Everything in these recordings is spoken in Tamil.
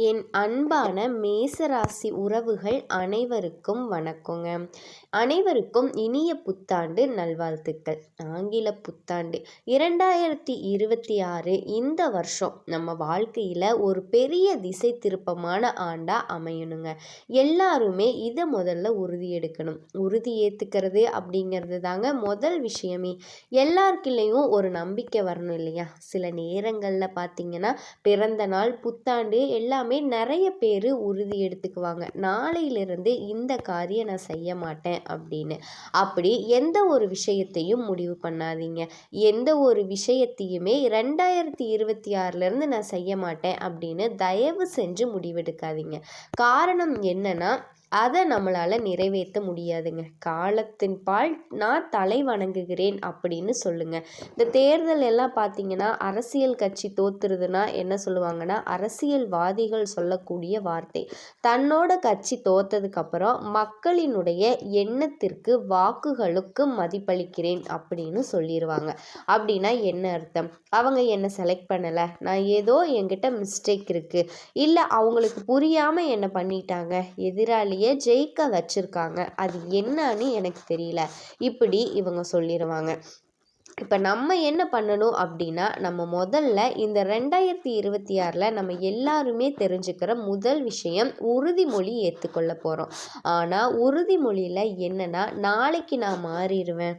என் அன்பான மேசராசி உறவுகள் அனைவருக்கும் வணக்கங்க. அனைவருக்கும் இனிய புத்தாண்டு நல்வாழ்த்துக்கள். ஆங்கில புத்தாண்டு. இரண்டாயிரத்தி இருபத்தி ஆறு இந்த வருஷம் நம்ம வாழ்க்கையில் ஒரு பெரிய திசை திருப்பமான ஆண்டாக அமையணுங்க. எல்லாருமே இதை முதல்ல உறுதி எடுக்கணும். உறுதி ஏற்றுக்கிறது அப்படிங்கிறது தாங்க முதல் விஷயமே. எல்லாருக்குள்ளேயும் ஒரு நம்பிக்கை வரணும் இல்லையா? சில நேரங்களில் பார்த்தீங்கன்னா பிறந்த நாள் புத்தாண்டு எல்லாம் எல்லாமே நிறைய பேர் உறுதி எடுத்துக்குவாங்க. நாளையிலிருந்து இந்த காரியம் நான் செய்ய மாட்டேன் அப்படின்னு. அப்படி எந்த ஒரு விஷயத்தையும் முடிவு பண்ணாதீங்க. எந்த ஒரு விஷயத்தையுமே ரெண்டாயிரத்தி இருபத்தி ஆறுலேருந்து நான் செய்ய மாட்டேன் அப்படின்னு தயவு செஞ்சு முடிவெடுக்காதீங்க. காரணம் என்னன்னா அதை நம்மளால் நிறைவேற்ற முடியாதுங்க. காலத்தின் பால் நான் தலை வணங்குகிறேன் அப்படின்னு சொல்லுங்கள் இந்த தேர்தல் எல்லாம் பார்த்தீங்கன்னா அரசியல் கட்சி தோத்துருதுன்னா என்ன சொல்லுவாங்கன்னா அரசியல்வாதிகள் சொல்லக்கூடிய வார்த்தை. தன்னோட கட்சி தோத்ததுக்கப்புறம் மக்களினுடைய எண்ணத்திற்கு வாக்குகளுக்கு மதிப்பளிக்கிறேன் அப்படின்னு சொல்லிடுவாங்க அப்படின்னா என்ன அர்த்தம்? அவங்க என்னை செலக்ட் பண்ணலை? நான் ஏதோ என்கிட்ட மிஸ்டேக் இருக்குது இல்லை அவங்களுக்கு புரியாமல் என்ன பண்ணிட்டாங்க? எதிராளி நம்மளையே ஜெயிக்க வச்சுருக்காங்க. அது என்னன்னு எனக்கு தெரியல. இப்படி இவங்க சொல்லிடுவாங்க இப்போ நம்ம என்ன பண்ணணும் அப்படின்னா நம்ம முதல்ல இந்த ரெண்டாயிரத்தி இருபத்தி ஆறில் நம்ம எல்லாருமே தெரிஞ்சுக்கிற முதல் விஷயம் உறுதிமொழி ஏற்றுக்கொள்ள போகிறோம் ஆனால் உறுதிமொழியில் என்னென்னா நாளைக்கு நான் மாறிடுவேன்.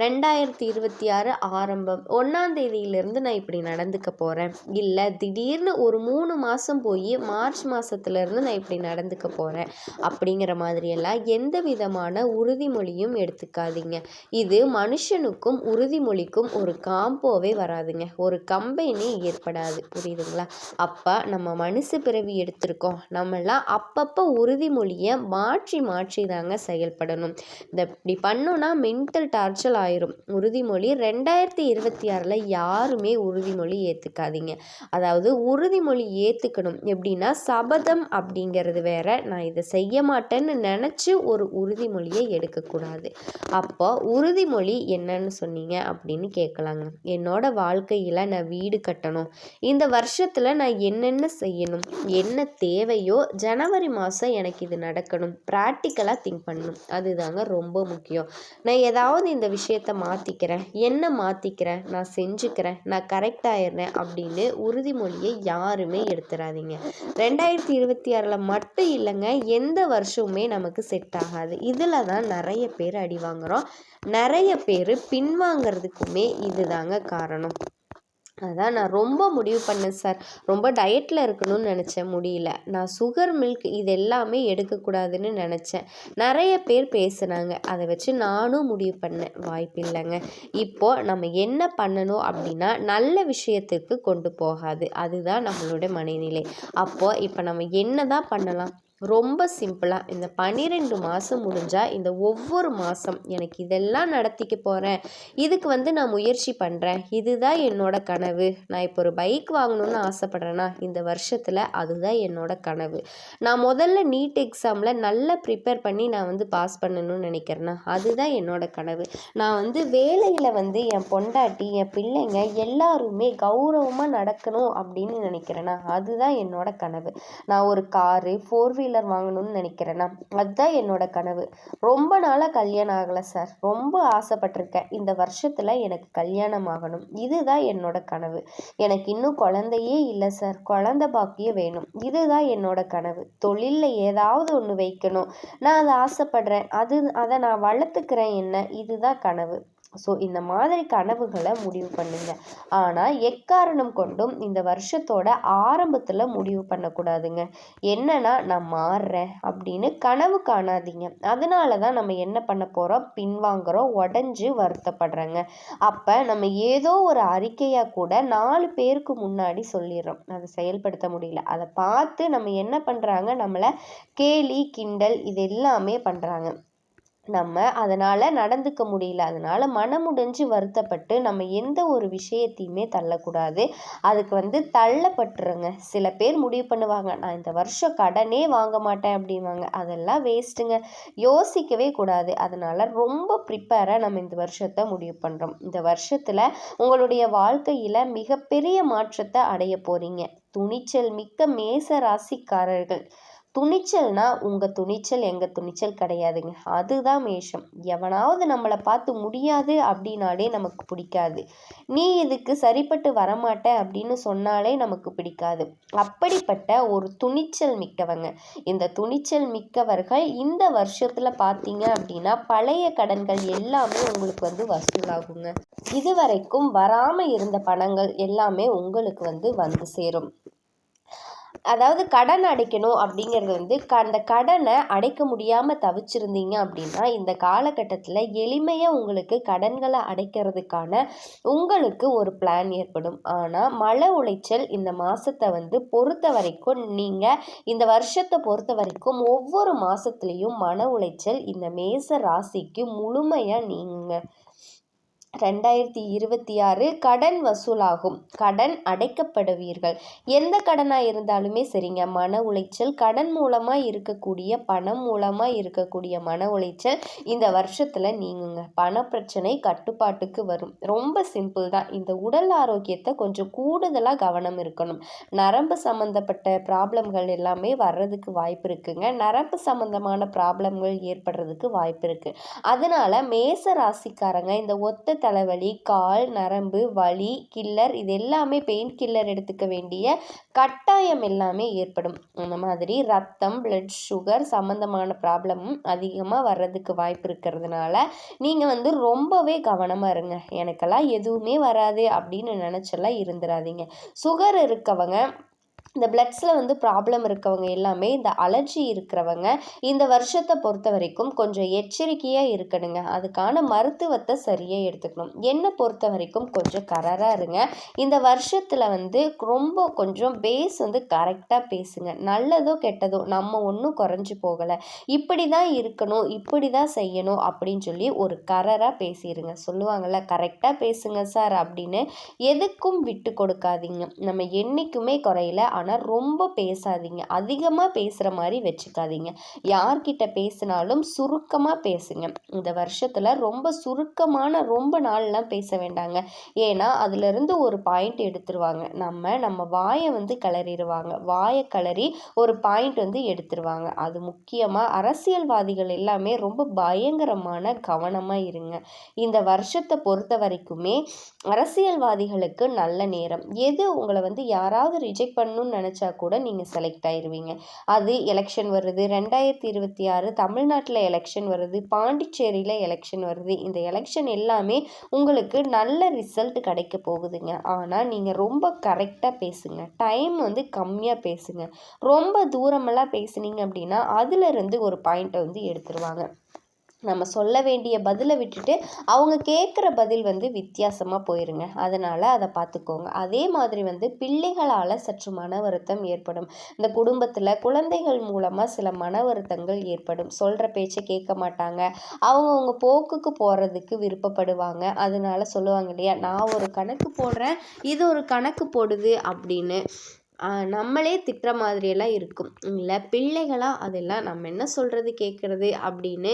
ரெண்டாயிரத்தி இருபத்தி ஆறு ஆரம்பம். ஒன்றாந்தேதியிலேருந்து நான் இப்படி நடந்துக்க போகிறேன் இல்லை திடீர்னு ஒரு மூணு மாதம் போய் மார்ச் மாதத்துலேருந்து நான் இப்படி நடந்துக்க போகிறேன் அப்படிங்கிற மாதிரியெல்லாம் எந்த விதமான உறுதிமொழியும் எடுத்துக்காதீங்க. இது மனுஷனுக்கும் உறுதிமொழிக்கும் ஒரு காம்போவே வராதுங்க. ஒரு கம்பெனி ஏற்படாது. புரியுதுங்களா? அப்போ நம்ம மனுஷ பிறவி எடுத்திருக்கோம். நம்மளாம் அப்பப்போ உறுதிமொழியை மாற்றி மாற்றி தாங்க செயல்படணும். இந்த இப்படி பண்ணோன்னா மென்டல் டார்ச்சர் ஆயிரும். உறுதிமொழி ரெண்டாயிரத்தி இருபத்தி ஆறில் யாருமே உறுதிமொழி ஏற்றுக்காதீங்க அதாவது உறுதிமொழி ஏற்றுக்கணும் எப்படின்னா சபதம் அப்படிங்கிறது வேற. நான் இதை செய்ய மாட்டேன்னு நினச்சி ஒரு உறுதிமொழியை எடுக்கக்கூடாது. அப்போ உறுதிமொழி என்னன்னு சொன்னீங்க அப்படின்னு கேட்கலாங்க. என்னோட வாழ்க்கையில் நான் வீடு கட்டணும். இந்த வருஷத்தில் நான் என்னென்ன செய்யணும்? என்ன தேவையோ ஜனவரி மாதம் எனக்கு இது நடக்கணும். ப்ராக்டிக்கலாக திங்க் பண்ணணும். அதுதாங்க ரொம்ப முக்கியம். நான் ஏதாவது இந்த விஷயத்தை விஷயத்த மாற்றிக்கிறேன் என்ன மாற்றிக்கிறேன் நான் செஞ்சுக்கிறேன். நான் கரெக்ட் ஆயிடுறேன் அப்படின்னு உறுதிமொழியை யாருமே எடுத்துடாதீங்க ரெண்டாயிரத்தி இருபத்தி ஆறில் மட்டும் இல்லைங்க எந்த வருஷமுமே நமக்கு செட் ஆகாது. இதில் தான் நிறைய பேர் அடி வாங்குகிறோம் நிறைய பேர் பின்வாங்கிறதுக்குமே இதுதாங்க காரணம். அதான் நான் ரொம்ப முடிவு பண்ணேன் சார். ரொம்ப டயட்டில் இருக்கணும்னு நினச்சேன் முடியல. நான் சுகர் மில்க் இது எல்லாமே எடுக்கக்கூடாதுன்னு நினச்சேன். நிறைய பேர் பேசுனாங்க. அதை வச்சு நானும் முடிவு பண்ணேன். வாய்ப்பு இல்லைங்க இப்போது நம்ம என்ன பண்ணணும் அப்படின்னா நல்ல விஷயத்துக்கு கொண்டு போகாது. அதுதான் நம்மளோட மனநிலை. அப்போது இப்போ நம்ம என்ன தான் பண்ணலாம்? ரொம்ப சிம்பிளாக இந்த பன்னிரெண்டு மாதம் முடிஞ்சால் இந்த ஒவ்வொரு மாதம் எனக்கு இதெல்லாம் நடத்திக்க போகிறேன் இதுக்கு வந்து நான் முயற்சி பண்ணுறேன் இதுதான் என்னோட கனவு. நான் இப்போ ஒரு பைக் வாங்கணும்னு ஆசைப்பட்றேன்னா இந்த வருஷத்தில் அதுதான் என்னோட கனவு. நான் முதல்ல நீட் எக்ஸாமில் நல்லா ப்ரிப்பேர் பண்ணி நான் வந்து பாஸ் பண்ணணும்னு நினைக்கிறேன்னா அதுதான் என்னோட கனவு. நான் வந்து வேலையில் வந்து என் பொண்டாட்டி என் பிள்ளைங்க எல்லாருமே கௌரவமாக நடக்கணும் அப்படின்னு நினைக்கிறேன்னா அதுதான் என்னோட கனவு. நான் ஒரு காரு ஃபோர் வீலர் வீலர் வாங்கணும்னு நினைக்கிறேன்னா அதுதான் என்னோட கனவு. ரொம்ப நாளாக கல்யாணம் ஆகலை சார் ரொம்ப ஆசைப்பட்டிருக்கேன். இந்த வருஷத்தில் எனக்கு கல்யாணம் ஆகணும். இதுதான் என்னோட கனவு. எனக்கு இன்னும் குழந்தையே இல்லை சார் குழந்த பாக்கியம் வேணும். இதுதான் என்னோட கனவு. தொழிலில் ஏதாவது ஒன்று வைக்கணும். நான் அதை ஆசைப்படுறேன். அது அதை நான் வளர்த்துக்கிறேன் என்ன? இதுதான் கனவு. ஸோ இந்த மாதிரி கனவுகளை முடிவு பண்ணுங்க. ஆனால் எக்காரணம் கொண்டும் இந்த வருஷத்தோட ஆரம்பத்தில் முடிவு பண்ணக்கூடாதுங்க. என்னன்னா நான் மாறுறேன் அப்படின்னு கனவு காணாதீங்க. அதனால தான் நம்ம என்ன பண்ண போகிறோம் பின்வாங்குறோம் உடஞ்சி வருத்தப்படுறோங்க. அப்போ நம்ம ஏதோ ஒரு அறிக்கையாக கூட நாலு பேருக்கு முன்னாடி சொல்லிடுறோம். அதை செயல்படுத்த முடியல. அதை பார்த்து நம்ம என்ன பண்ணுறாங்க நம்மளை கேலி கிண்டல் இது எல்லாமே பண்ணுறாங்க நம்ம அதனால் நடந்துக்க முடியல. அதனால் மனமுடைஞ்சு வருத்தப்பட்டு நம்ம எந்த ஒரு விஷயத்தையுமே தள்ளக்கூடாது. அதுக்கு வந்து தள்ளப்பட்டுருங்க. சில பேர் முடிவு பண்ணுவாங்க நான் இந்த வருஷம் கடனே வாங்க மாட்டேன் அப்படிவாங்க அதெல்லாம் வேஸ்ட்டுங்க. யோசிக்கவே கூடாது. அதனால் ரொம்ப ப்ரிப்பேராக நம்ம இந்த வருஷத்தை முடிவு பண்ணுறோம் இந்த வருஷத்தில் உங்களுடைய வாழ்க்கையில் மிகப்பெரிய மாற்றத்தை அடைய போகிறீங்க துணிச்சல் மிக்க மேச ராசிக்காரர்கள். துணிச்சல்னா உங்கள் துணிச்சல் எங்கள் துணிச்சல் கிடையாதுங்க. அதுதான் மேஷம் எவனாவது நம்மளை பார்த்து முடியாது அப்படின்னாலே நமக்கு பிடிக்காது. நீ இதுக்கு சரிப்பட்டு வரமாட்ட அப்படின்னு சொன்னாலே நமக்கு பிடிக்காது. அப்படிப்பட்ட ஒரு துணிச்சல் மிக்கவங்க. இந்த துணிச்சல் மிக்கவர்கள் இந்த வருஷத்தில் பார்த்தீங்க அப்படின்னா பழைய கடன்கள் எல்லாமே உங்களுக்கு வந்து வசூலாகுங்க. இதுவரைக்கும் வராமல் இருந்த பணங்கள் எல்லாமே உங்களுக்கு வந்து வந்து சேரும். அதாவது கடன் அடைக்கணும் அப்படிங்கிறது வந்து க அந்த கடனை அடைக்க முடியாமல் தவிச்சிருந்தீங்க அப்படின்னா இந்த காலகட்டத்தில் எளிமையாக உங்களுக்கு கடன்களை அடைக்கிறதுக்கான உங்களுக்கு ஒரு பிளான் ஏற்படும். ஆனால் மழை உளைச்சல் இந்த மாதத்தை வந்து பொறுத்த வரைக்கும் நீங்கள் இந்த வருஷத்தை பொறுத்த வரைக்கும் ஒவ்வொரு மாதத்துலேயும் மன உளைச்சல் இந்த மேச ராசிக்கு முழுமையாக நீங்கள் ரெண்டாயிரத்தி இருபத்தி ஆறு கடன் வசூலாகும். கடன் அடைக்கப்படுவீர்கள். எந்த கடனாக இருந்தாலுமே சரிங்க. மன உளைச்சல் கடன் மூலமாக இருக்கக்கூடிய பணம் மூலமாக இருக்கக்கூடிய மன உளைச்சல் இந்த வருஷத்தில் நீங்குங்க. பண பிரச்சனை கட்டுப்பாட்டுக்கு வரும். ரொம்ப சிம்பிள் தான். இந்த உடல் ஆரோக்கியத்தை கொஞ்சம் கூடுதலாக கவனம் இருக்கணும். நரம்பு சம்மந்தப்பட்ட ப்ராப்ளம்கள் எல்லாமே வர்றதுக்கு வாய்ப்பு இருக்குங்க. நரம்பு சம்மந்தமான ப்ராப்ளம்கள் ஏற்படுறதுக்கு வாய்ப்பு இருக்குது அதனால் மேச ராசிக்காரங்க இந்த ஒத்த தலைவலி கால் நரம்பு வலி கில்லர் இது எல்லாமே பெயின் கில்லர் எடுத்துக்க வேண்டிய கட்டாயம் எல்லாமே ஏற்படும். அந்த மாதிரி ரத்தம் பிளட் சுகர் சம்மந்தமான ப்ராப்ளமும் அதிகமாக வர்றதுக்கு வாய்ப்பு இருக்கிறதுனால நீங்கள் வந்து ரொம்பவே கவனமாக இருங்க. எனக்கெல்லாம் எதுவுமே வராது அப்படின்னு நினச்செல்லாம் இருந்துடாதீங்க சுகர் இருக்கவங்க இந்த பிளட்ஸில் வந்து ப்ராப்ளம் இருக்கவங்க எல்லாமே இந்த அலர்ஜி இருக்கிறவங்க இந்த வருஷத்தை பொறுத்த வரைக்கும் கொஞ்சம் எச்சரிக்கையாக இருக்கணுங்க. அதுக்கான மருத்துவத்தை சரியாக எடுத்துக்கணும். என்னை பொறுத்த வரைக்கும் கொஞ்சம் கரராக இருங்க. இந்த வருஷத்தில் வந்து ரொம்ப கொஞ்சம் பேஸ் வந்து கரெக்டாக பேசுங்க. நல்லதோ கெட்டதோ நம்ம ஒன்றும் குறைஞ்சி போகலை. இப்படி தான் இருக்கணும் இப்படி தான் செய்யணும் அப்படின்னு சொல்லி ஒரு கரராக பேசிடுங்க சொல்லுவாங்கள்ல கரெக்டாக பேசுங்க சார் அப்படின்னு எதுக்கும் விட்டு கொடுக்காதீங்க. நம்ம என்றைக்குமே குறையில ஆனால் ரொம்ப பேசாதீங்க. அதிகமாக பேசுகிற மாதிரி வச்சுக்காதீங்க. யார்கிட்ட பேசினாலும் சுருக்கமாக பேசுங்க. இந்த வருஷத்தில் ரொம்ப சுருக்கமான ரொம்ப நாள்லாம் பேச வேண்டாங்க. ஏன்னா அதுலேருந்து ஒரு பாயிண்ட் எடுத்துருவாங்க. நம்ம நம்ம வாயை வந்து கிளறிடுவாங்க வாயை கிளறி ஒரு பாயிண்ட் வந்து எடுத்துருவாங்க. அது முக்கியமாக அரசியல்வாதிகள் எல்லாமே ரொம்ப பயங்கரமான கவனமாக இருங்க. இந்த வருஷத்தை பொறுத்த வரைக்குமே அரசியல்வாதிகளுக்கு நல்ல நேரம். எது உங்களை வந்து யாராவது ரிஜெக்ட் பண்ணணும்னு நினச்சா கூட நீங்கள் செலக்ட் ஆயிடுவீங்க அது எலெக்ஷன் வருது. ரெண்டாயிரத்தி இருபத்தி ஆறு தமிழ்நாட்டில் எலெக்ஷன் வருது. பாண்டிச்சேரியில் எலெக்ஷன் வருது. இந்த எலெக்ஷன் எல்லாமே உங்களுக்கு நல்ல ரிசல்ட் கிடைக்க போகுதுங்க. ஆனால் நீங்கள் ரொம்ப கரெக்டாக பேசுங்க. டைம் வந்து கம்மியாக பேசுங்க. ரொம்ப தூரமெல்லாம் பேசுனீங்க அப்படின்னா அதுலேருந்து ஒரு பாயிண்ட்டை வந்து எடுத்துருவாங்க. நம்ம சொல்ல வேண்டிய பதிலை விட்டுட்டு அவங்க கேட்குற பதில் வந்து வித்தியாசமாக போயிருங்க. அதனால் அதை பார்த்துக்கோங்க. அதே மாதிரி வந்து பிள்ளைகளால் சற்று மன வருத்தம் ஏற்படும். இந்த குடும்பத்தில் குழந்தைகள் மூலமாக சில மன வருத்தங்கள் ஏற்படும். சொல்கிற பேச்சை கேட்க மாட்டாங்க. அவங்கவுங்க போக்குக்கு போகிறதுக்கு விருப்பப்படுவாங்க. அதனால சொல்லுவாங்க இல்லையா நான் ஒரு கணக்கு போடுறேன் இது ஒரு கணக்கு போடுது அப்படின்னு. நம்மளே திட்டுற மாதிரியெல்லாம் இருக்கும். இல்லை பிள்ளைகளாக அதெல்லாம் நம்ம என்ன சொல்கிறது கேட்குறது அப்படின்னு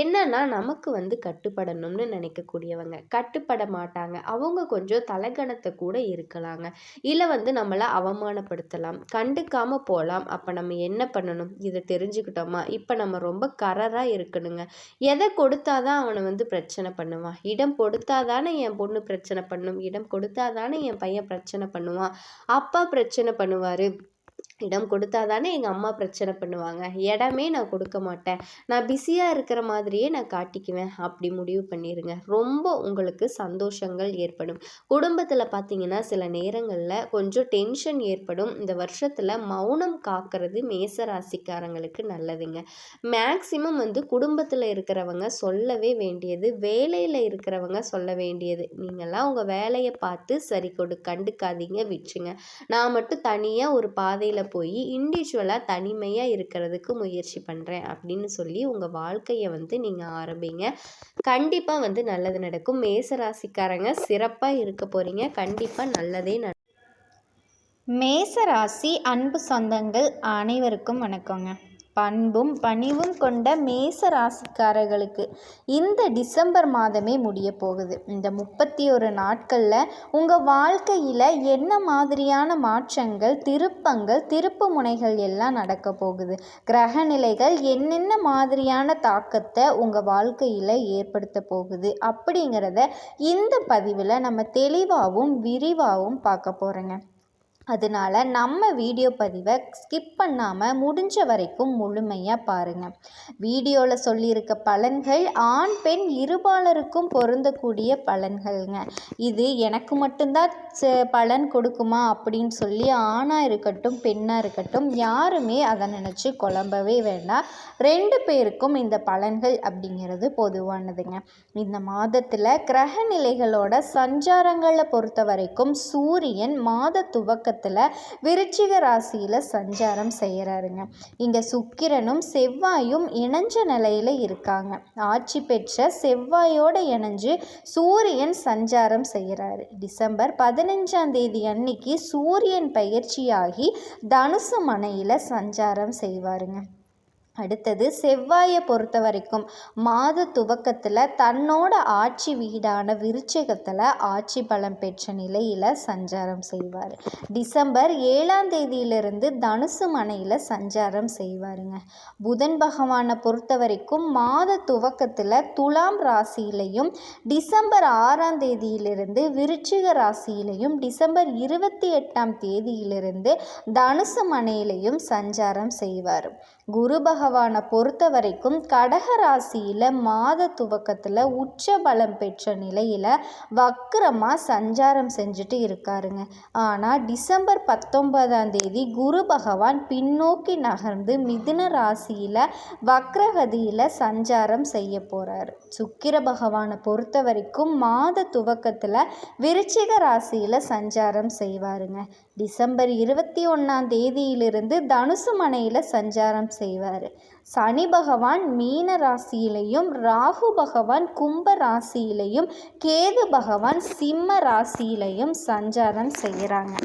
என்னன்னா நமக்கு வந்து கட்டுப்படணும்னு நினைக்கக்கூடியவங்க. கட்டுப்பட மாட்டாங்க. அவங்க கொஞ்சம் தலகணத்தை கூட இருக்கலாங்க. இல்லை வந்து நம்மளை அவமானப்படுத்தலாம். கண்டுக்காமல் போகலாம் அப்போ நம்ம என்ன பண்ணணும்? இதை தெரிஞ்சுக்கிட்டோமா? இப்போ நம்ம ரொம்ப கரராக இருக்கணுங்க. எதை கொடுத்தாதான் அவனை வந்து பிரச்சனை பண்ணுவான்? இடம் கொடுத்தாதானே என் பொண்ணு பிரச்சனை பண்ணும்? இடம் கொடுத்தாதானே என் பையன் பிரச்சனை பண்ணுவான்? அப்பா பிரச்சனை பண்ண பண்ணுவார் இடம் கொடுத்தா தானே எங்கள் அம்மா பிரச்சனை பண்ணுவாங்க. இடமே நான் கொடுக்க மாட்டேன். நான் பிஸியாக இருக்கிற மாதிரியே நான் காட்டிக்குவேன். அப்படி முடிவு பண்ணிடுங்க ரொம்ப உங்களுக்கு சந்தோஷங்கள் ஏற்படும். குடும்பத்தில் பார்த்தீங்கன்னா சில நேரங்களில் கொஞ்சம் டென்ஷன் ஏற்படும். இந்த வருஷத்தில் மௌனம் காக்கிறது மேச ராசிக்காரங்களுக்கு நல்லதுங்க. மேக்சிமம் வந்து குடும்பத்தில் இருக்கிறவங்க சொல்லவே வேண்டியது வேலையில் இருக்கிறவங்க சொல்ல வேண்டியது. நீங்கள்லாம் உங்கள் வேலையை பார்த்து சரி கொடு கண்டுக்காதீங்க விட்டுருங்க. நான் மட்டும் தனியாக ஒரு பாதையில் போய் இண்டிவிஜுவலாக தனிமையாக இருக்கிறதுக்கு முயற்சி பண்ணுறேன் அப்படின்னு சொல்லி உங்கள் வாழ்க்கையை வந்து நீங்கள் ஆரம்பிங்க. கண்டிப்பாக வந்து நல்லது நடக்கும். மேசராசிக்காரங்க சிறப்பாக இருக்க போகிறீங்க கண்டிப்பாக நல்லதே நட மேசராசி அன்பு சொந்தங்கள் அனைவருக்கும் வணக்கங்க. பண்பும் பணிவும் கொண்ட மேச ராசிக்காரர்களுக்கு இந்த டிசம்பர் மாதமே முடிய போகுது. இந்த முப்பத்தி ஒரு நாட்களில் உங்கள் வாழ்க்கையில் என்ன மாதிரியான மாற்றங்கள் திருப்பங்கள் திருப்பு முனைகள் எல்லாம் நடக்க போகுது? கிரக நிலைகள் என்னென்ன மாதிரியான தாக்கத்தை உங்கள் வாழ்க்கையில் ஏற்படுத்த போகுது? அப்படிங்கிறத இந்த பதிவில் நம்ம தெளிவாகவும் விரிவாகவும் பார்க்க போகிறோங்க அதனால் நம்ம வீடியோ பதிவை ஸ்கிப் பண்ணாமல் முடிஞ்ச வரைக்கும் முழுமையாக பாருங்கள் வீடியோவில் சொல்லியிருக்க பலன்கள் ஆண் பெண் இருபாலருக்கும் பொருந்தக்கூடிய பலன்கள்ங்க. இது எனக்கு மட்டும்தான் பலன் கொடுக்குமா அப்படின்னு சொல்லி ஆணாக இருக்கட்டும் பெண்ணாக இருக்கட்டும் யாருமே அதை நினச்சி குழம்பவே வேண்டாம். ரெண்டு பேருக்கும் இந்த பலன்கள் அப்படிங்கிறது பொதுவானதுங்க. இந்த மாதத்தில் கிரக நிலைகளோட சஞ்சாரங்களை பொறுத்த வரைக்கும் சூரியன் மாத துவக்க நட்சத்திரத்தில் விருச்சிக ராசியில் சஞ்சாரம் செய்கிறாருங்க இங்கே சுக்கிரனும் செவ்வாயும் இணைஞ்ச நிலையில் இருக்காங்க. ஆட்சி பெற்ற செவ்வாயோடு இணைஞ்சு சூரியன் சஞ்சாரம் செய்கிறாரு டிசம்பர் பதினஞ்சாம் தேதி அன்னைக்கு சூரியன் பயிற்சியாகி தனுசு மனையில் சஞ்சாரம் செய்வாருங்க. அடுத்தது செவ்வாயை பொறுத்த வரைக்கும் மாத துவக்கத்தில் தன்னோட ஆட்சி வீடான விருச்சகத்தில் ஆட்சி பலம் பெற்ற நிலையில் சஞ்சாரம் செய்வார். டிசம்பர் ஏழாம் தேதியிலிருந்து தனுசு மனையில் சஞ்சாரம் செய்வாருங்க. புதன் பகவானை பொறுத்த வரைக்கும் மாத துவக்கத்தில் துலாம் ராசியிலையும் டிசம்பர் ஆறாம் தேதியிலிருந்து விருச்சிக ராசியிலையும் டிசம்பர் இருபத்தி எட்டாம் தேதியிலிருந்து தனுசு மனையிலையும் சஞ்சாரம் செய்வார். குரு பகவானை பொறுத்த வரைக்கும் கடக ராசியில் மாத துவக்கத்தில் உச்ச பலம் பெற்ற நிலையில் வக்கரமாக சஞ்சாரம் செஞ்சுட்டு இருக்காருங்க. ஆனால் டிசம்பர் பத்தொன்பதாம் தேதி குரு பகவான் பின்னோக்கி நகர்ந்து மிதுன ராசியில் வக்ரகதியில் சஞ்சாரம் செய்ய போகிறாரு சுக்கிர பகவானை பொறுத்த வரைக்கும் மாத துவக்கத்தில் விருச்சிக ராசியில் சஞ்சாரம் செய்வாருங்க. டிசம்பர் இருபத்தி ஒன்றாம் தேதியிலிருந்து தனுசு மனையில் சஞ்சாரம் செய்வார். சனி பகவான் மீன ராசியிலையும் ராகு பகவான் கும்ப ராசியிலையும் கேது பகவான் சிம்ம ராசியிலையும் சஞ்சாரம் செய்கிறாங்க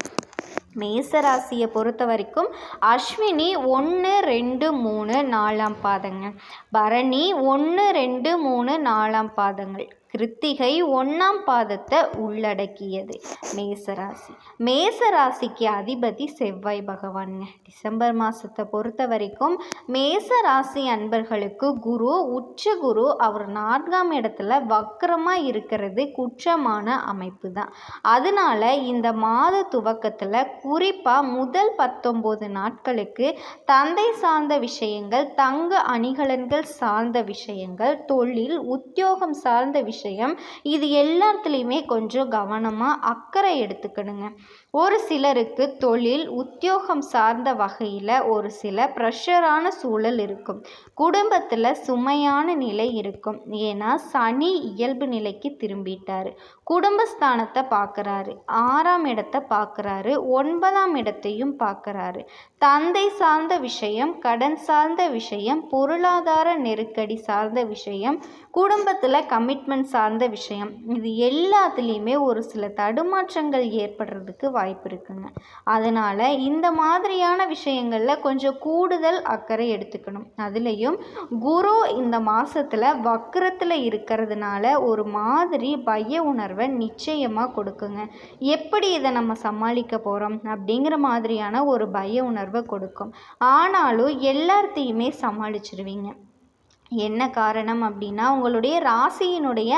மேசராசியை பொறுத்த வரைக்கும் அஸ்வினி ஒன்று ரெண்டு மூணு நாலாம் பாதங்கள் பரணி ஒன்று ரெண்டு மூணு நாலாம் பாதங்கள். கிருத்திகை ஒன்றாம் பாதத்தை உள்ளடக்கியது. மேசராசி. மேசராசிக்கு அதிபதி செவ்வாய் பகவானுங்க. டிசம்பர் மாதத்தை பொறுத்த வரைக்கும் மேசராசி அன்பர்களுக்கு குரு உச்ச குரு அவர் நான்காம் இடத்துல வக்கரமாக இருக்கிறது குற்றமான அமைப்பு தான் அதனால இந்த மாத துவக்கத்தில் குறிப்பாக முதல் பத்தொம்போது நாட்களுக்கு தந்தை சார்ந்த விஷயங்கள் தங்க அணிகலன்கள் சார்ந்த விஷயங்கள் தொழில் உத்தியோகம் சார்ந்த விஷயம் விஷயம். இது எல்லாத்துலேயுமே கொஞ்சம் கவனமாக அக்கறை எடுத்துக்கணுங்க. ஒரு சிலருக்கு தொழில் உத்தியோகம் சார்ந்த வகையில் ஒரு சில ப்ரெஷரான சூழல் இருக்கும். குடும்பத்தில் சுமையான நிலை இருக்கும். ஏன்னா சனி இயல்பு நிலைக்கு திரும்பிட்டார். குடும்பஸ்தானத்தை பார்க்குறாரு ஆறாம் இடத்தை பார்க்குறாரு ஒன்பதாம் இடத்தையும் பார்க்குறாரு தந்தை சார்ந்த விஷயம் கடன் சார்ந்த விஷயம் பொருளாதார நெருக்கடி சார்ந்த விஷயம் குடும்பத்தில் கமிட்மெண்ட் சார்ந்த விஷயம். இது எல்லாத்துலேயுமே ஒரு சில தடுமாற்றங்கள் ஏற்படுறதுக்கு வாய்ப்பு இருக்குங்க. அதனால் இந்த மாதிரியான விஷயங்களில் கொஞ்சம் கூடுதல் அக்கறை எடுத்துக்கணும். அதுலேயும் குரு இந்த மாதத்தில் வக்கரத்தில் இருக்கிறதுனால ஒரு மாதிரி பய உணர்வை நிச்சயமாக கொடுக்குங்க. எப்படி இதை நம்ம சமாளிக்க போகிறோம் அப்படிங்கிற மாதிரியான ஒரு பய உணர்வை கொடுக்கும். ஆனாலும் எல்லாத்தையுமே சமாளிச்சிருவீங்க. என்ன காரணம் அப்படின்னா உங்களுடைய ராசியினுடைய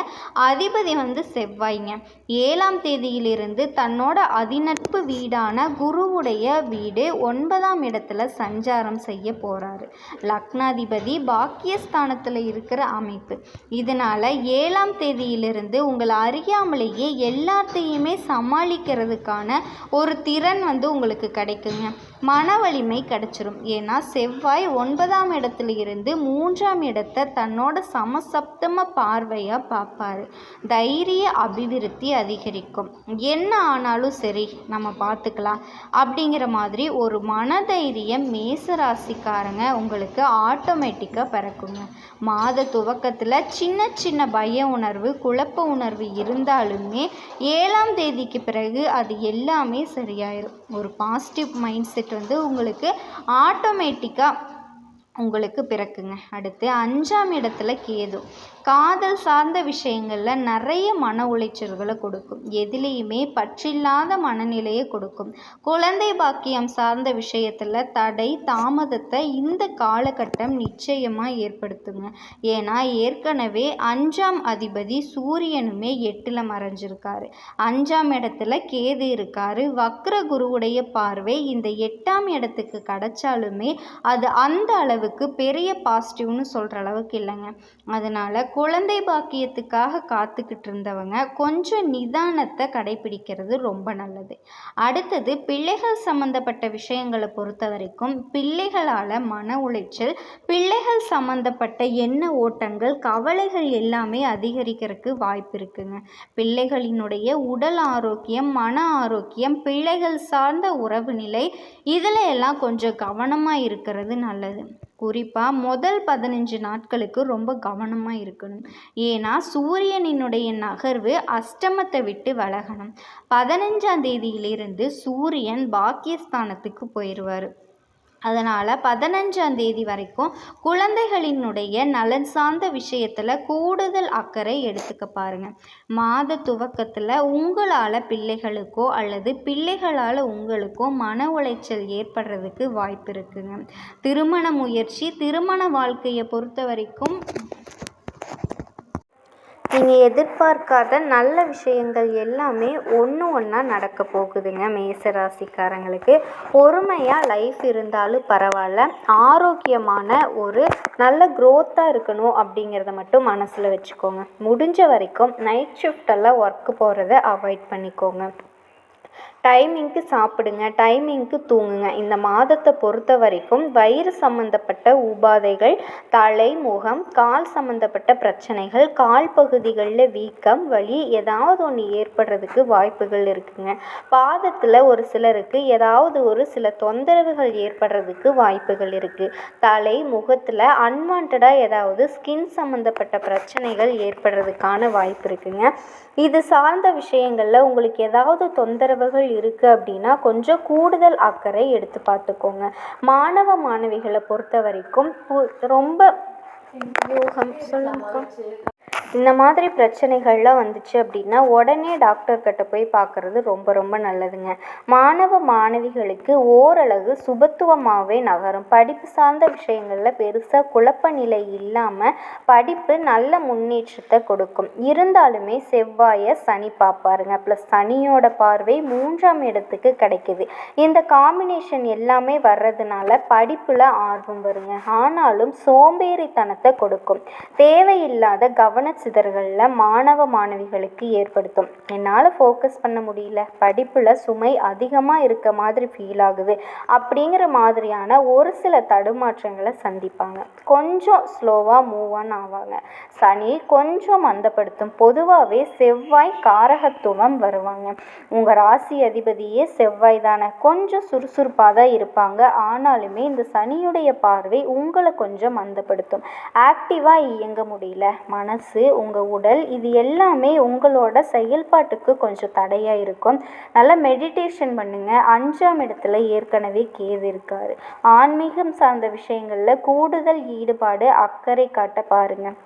அதிபதி வந்து செவ்வாய்ங்க. ஏழாம் தேதியிலிருந்து தன்னோட அதிநட்பு வீடான குருவுடைய வீடு ஒன்பதாம் இடத்துல சஞ்சாரம் செய்ய போகிறாரு லக்னாதிபதி பாக்கியஸ்தானத்தில் இருக்கிற அமைப்பு. இதனால் ஏழாம் தேதியிலிருந்து உங்களை அறியாமலேயே எல்லாத்தையுமே சமாளிக்கிறதுக்கான ஒரு திறன் வந்து உங்களுக்கு கிடைக்குங்க. மன வலிமை கிடச்சிரும். ஏன்னா செவ்வாய் ஒன்பதாம் இடத்துல இருந்து மூன்றாம் இடத்தை தன்னோட சமசப்தம பார்வையாக பார்ப்பாரு. தைரிய அபிவிருத்தி அதிகரிக்கும். என்ன ஆனாலும் சரி நம்ம பார்த்துக்கலாம். அப்படிங்கிற மாதிரி ஒரு மனதைரியம் மேச ராசிக்காரங்க உங்களுக்கு ஆட்டோமேட்டிக்காக பிறக்குங்க. மாத துவக்கத்தில் சின்ன சின்ன பய உணர்வு குழப்ப உணர்வு இருந்தாலுமே ஏழாம் தேதிக்கு பிறகு அது எல்லாமே சரியாயிரும். ஒரு பாசிட்டிவ் மைண்ட் செட் வந்து உங்களுக்கு ஆட்டோமேட்டிக்காக உங்களுக்கு பிறக்குங்க. அடுத்து அஞ்சாம் இடத்துல கேது. காதல் சார்ந்த விஷயங்களில் நிறைய மன உளைச்சல்களை கொடுக்கும். எதிலேயுமே பற்றில்லாத மனநிலையை கொடுக்கும். குழந்தை பாக்கியம் சார்ந்த விஷயத்தில் தடை தாமதத்தை இந்த காலகட்டம் நிச்சயமாக ஏற்படுத்துங்க. ஏன்னா ஏற்கனவே அஞ்சாம் அதிபதி சூரியனுமே எட்டில் மறைஞ்சிருக்காரு. அஞ்சாம் இடத்துல கேது இருக்காரு. வக்ர குருவுடைய பார்வை இந்த எட்டாம் இடத்துக்கு கிடைச்சாலுமே அது அந்த அளவு அளவுக்கு பெரிய பாசிட்டிவ்னு சொல்கிற அளவுக்கு இல்லைங்க. அதனால் குழந்தை பாக்கியத்துக்காக காத்துக்கிட்டு இருந்தவங்க கொஞ்சம் நிதானத்தை கடைபிடிக்கிறது ரொம்ப நல்லது. அடுத்தது பிள்ளைகள் சம்மந்தப்பட்ட விஷயங்களை பொறுத்த வரைக்கும் பிள்ளைகளால் மன உளைச்சல் பிள்ளைகள் சம்மந்தப்பட்ட எண்ண ஓட்டங்கள் கவலைகள் எல்லாமே அதிகரிக்கிறதுக்கு வாய்ப்பு இருக்குங்க. பிள்ளைகளினுடைய உடல் ஆரோக்கியம் மன ஆரோக்கியம் பிள்ளைகள் சார்ந்த உறவு நிலை இதில் எல்லாம் கொஞ்சம் கவனமாக இருக்கிறது நல்லது. குறிப்பாக முதல் பதினஞ்சு நாட்களுக்கு ரொம்ப கவனமாக இருக்கணும். ஏன்னா சூரியனினுடைய நகர்வு அஷ்டமத்தை விட்டு விலகணும். பதினஞ்சாம் தேதியிலிருந்து சூரியன் பாக்கியஸ்தானத்துக்கு போயிடுவார் அதனால் பதினஞ்சாம் தேதி வரைக்கும் குழந்தைகளினுடைய நலன் சார்ந்த விஷயத்தில் கூடுதல் அக்கறை எடுத்துக்க பாருங்கள் மாத துவக்கத்தில் உங்களால் பிள்ளைகளுக்கோ அல்லது பிள்ளைகளால் உங்களுக்கோ மன உளைச்சல் ஏற்படுறதுக்கு வாய்ப்பு இருக்குங்க. திருமண முயற்சி திருமண வாழ்க்கையை பொறுத்த வரைக்கும் நீங்கள் எதிர்பார்க்காத நல்ல விஷயங்கள் எல்லாமே ஒன்று ஒன்றா நடக்க போகுதுங்க மேசராசிக்காரங்களுக்கு. பொறுமையாக லைஃப் இருந்தாலும் பரவாயில்ல. ஆரோக்கியமான ஒரு நல்ல க்ரோத்தாக இருக்கணும் அப்படிங்கிறத மட்டும் மனசில் வச்சுக்கோங்க. முடிஞ்ச வரைக்கும் நைட் ஷிஃப்டெல்லாம் ஒர்க்கு போகிறத அவாய்ட் பண்ணிக்கோங்க. டைமிங்க்கு சாப்பிடுங்க டைமிங்க்கு தூங்குங்க. இந்த மாதத்தை பொறுத்த வரைக்கும் வயிறு சம்மந்தப்பட்ட உபாதைகள் தலை முகம் கால் சம்மந்தப்பட்ட பிரச்சனைகள் கால் பகுதிகளில் வீக்கம் வலி ஏதாவது ஒன்று ஏற்படுறதுக்கு வாய்ப்புகள் இருக்குங்க. பாதத்தில் ஒரு சிலருக்கு ஏதாவது ஒரு சில தொந்தரவுகள் ஏற்படுறதுக்கு வாய்ப்புகள் இருக்குது தலை முகத்தில் அன்வான்டாக ஏதாவது ஸ்கின் சம்மந்தப்பட்ட பிரச்சனைகள் ஏற்படுறதுக்கான வாய்ப்பு இருக்குங்க. இது சார்ந்த விஷயங்களில் உங்களுக்கு ஏதாவது தொந்தரவுகள் இருக்குது அப்படின்னா கொஞ்சம் கூடுதல் அக்கறை எடுத்து பார்த்துக்கோங்க. மாணவ மாணவிகளை பொறுத்த வரைக்கும் பு- ரொம்ப யூகம் சொல்லுங்கக்கா. இந்த மாதிரி பிரச்சனைகள்லாம் வந்துச்சு அப்படின்னா உடனே டாக்டர்கிட்ட போய் பார்க்குறது ரொம்ப ரொம்ப நல்லதுங்க. மாணவ மாணவிகளுக்கு ஓரளவு சுபத்துவமாகவே நகரும். படிப்பு சார்ந்த விஷயங்களில் பெருசாக குழப்ப நிலை இல்லாமல் படிப்பு நல்ல முன்னேற்றத்தை கொடுக்கும். இருந்தாலுமே செவ்வாயை சனி பார்ப்பாருங்க. ப்ளஸ் சனியோட பார்வை மூன்றாம் இடத்துக்கு கிடைக்குது. இந்த காம்பினேஷன் எல்லாமே வர்றதுனால படிப்பில் ஆர்வம் வருங்க. ஆனாலும் சோம்பேறித்தனத்தை கொடுக்கும். தேவையில்லாத கவனச்சிதறல்களில் மாணவ மாணவிகளுக்கு ஏற்படுத்தும். என்னால் ஃபோக்கஸ் பண்ண முடியல. படிப்பில் சுமை அதிகமாக இருக்க மாதிரி ஃபீல் ஆகுது. அப்படிங்கிற மாதிரியான ஒரு சில தடுமாற்றங்களை சந்திப்பாங்க. கொஞ்சம் ஸ்லோவாக மூவ் ஆன் ஆவாங்க. சனி கொஞ்சம் மந்தப்படுத்தும். பொதுவாகவே செவ்வாய் காரகத்துவம் வருவாங்க. உங்கள் ராசி அதிபதியே செவ்வாய் தானே. கொஞ்சம் சுறுசுறுப்பாக தான் இருப்பாங்க. ஆனாலுமே இந்த சனியுடைய பார்வை உங்களை கொஞ்சம் மந்தப்படுத்தும். ஆக்டிவாக இயங்க முடியல. மனசு உங்கள் உடல் இது எல்லாமே உங்களோட செயல்பாட்டுக்கு கொஞ்சம் தடையாக இருக்கும். நல்லா மெடிடேஷன் பண்ணுங்கள் அஞ்சாம் இடத்துல ஏற்கனவே கேது இருக்காரு. ஆன்மீகம் சார்ந்த விஷயங்களில் கூடுதல் ஈடுபாடு அக்கறை காட்ட பாருங்கள்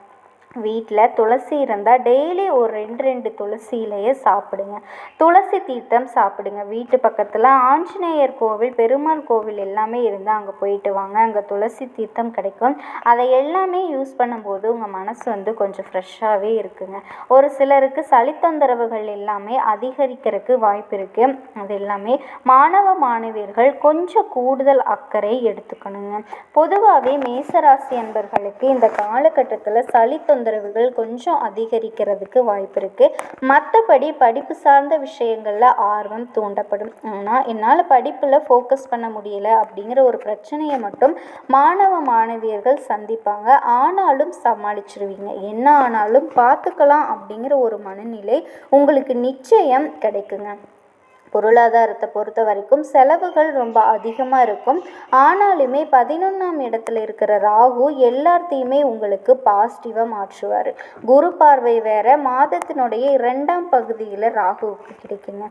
வீட்டில் துளசி இருந்தால் டெய்லி ஒரு ரெண்டு ரெண்டு துளசி இலையை சாப்பிடுங்க. துளசி தீர்த்தம் சாப்பிடுங்க. வீட்டு பக்கத்தில் ஆஞ்சநேயர் கோவில் பெருமாள் கோவில் எல்லாமே இருந்தால் அங்கே போயிட்டு வாங்க. அங்கே துளசி தீர்த்தம் கிடைக்கும். அதை எல்லாமே யூஸ் பண்ணும்போது உங்கள் மனசு வந்து கொஞ்சம் ஃப்ரெஷ்ஷாகவே இருக்குங்க. ஒரு சிலருக்கு சளி தொந்தரவுகள் எல்லாமே அதிகரிக்கிறதுக்கு வாய்ப்பு இருக்குது அது எல்லாமே மாணவ மாணவியர்கள் கொஞ்சம் கூடுதல் அக்கறை எடுத்துக்கணுங்க. பொதுவாகவே மேசராசி அன்பர்களுக்கு இந்த காலகட்டத்தில் சளி தொந்தரவு தொந்தரவுகள் கொஞ்சம் அதிகரிக்கிறதுக்கு வாய்ப்பு இருக்குது மற்றபடி படிப்பு சார்ந்த விஷயங்களில் ஆர்வம் தூண்டப்படும். ஆனால் என்னால் படிப்பில் ஃபோக்கஸ் பண்ண முடியல அப்படிங்கிற ஒரு பிரச்சனையை மட்டும் மாணவ மாணவியர்கள் சந்திப்பாங்க. ஆனாலும் சமாளிச்சிருவீங்க. என்ன ஆனாலும் பார்த்துக்கலாம் அப்படிங்கிற ஒரு மனநிலை உங்களுக்கு நிச்சயம் கிடைக்குங்க. பொருளாதாரத்தை பொறுத்த வரைக்கும் செலவுகள் ரொம்ப அதிகமாக இருக்கும். ஆனாலுமே பதினொன்றாம் இடத்துல இருக்கிற ராகு எல்லாத்தையுமே உங்களுக்கு பாசிட்டிவாக மாற்றுவார். குரு பார்வை வேற மாதத்தினுடைய இரண்டாம் பகுதியில் ராகுவுக்கு கிடைக்குங்க.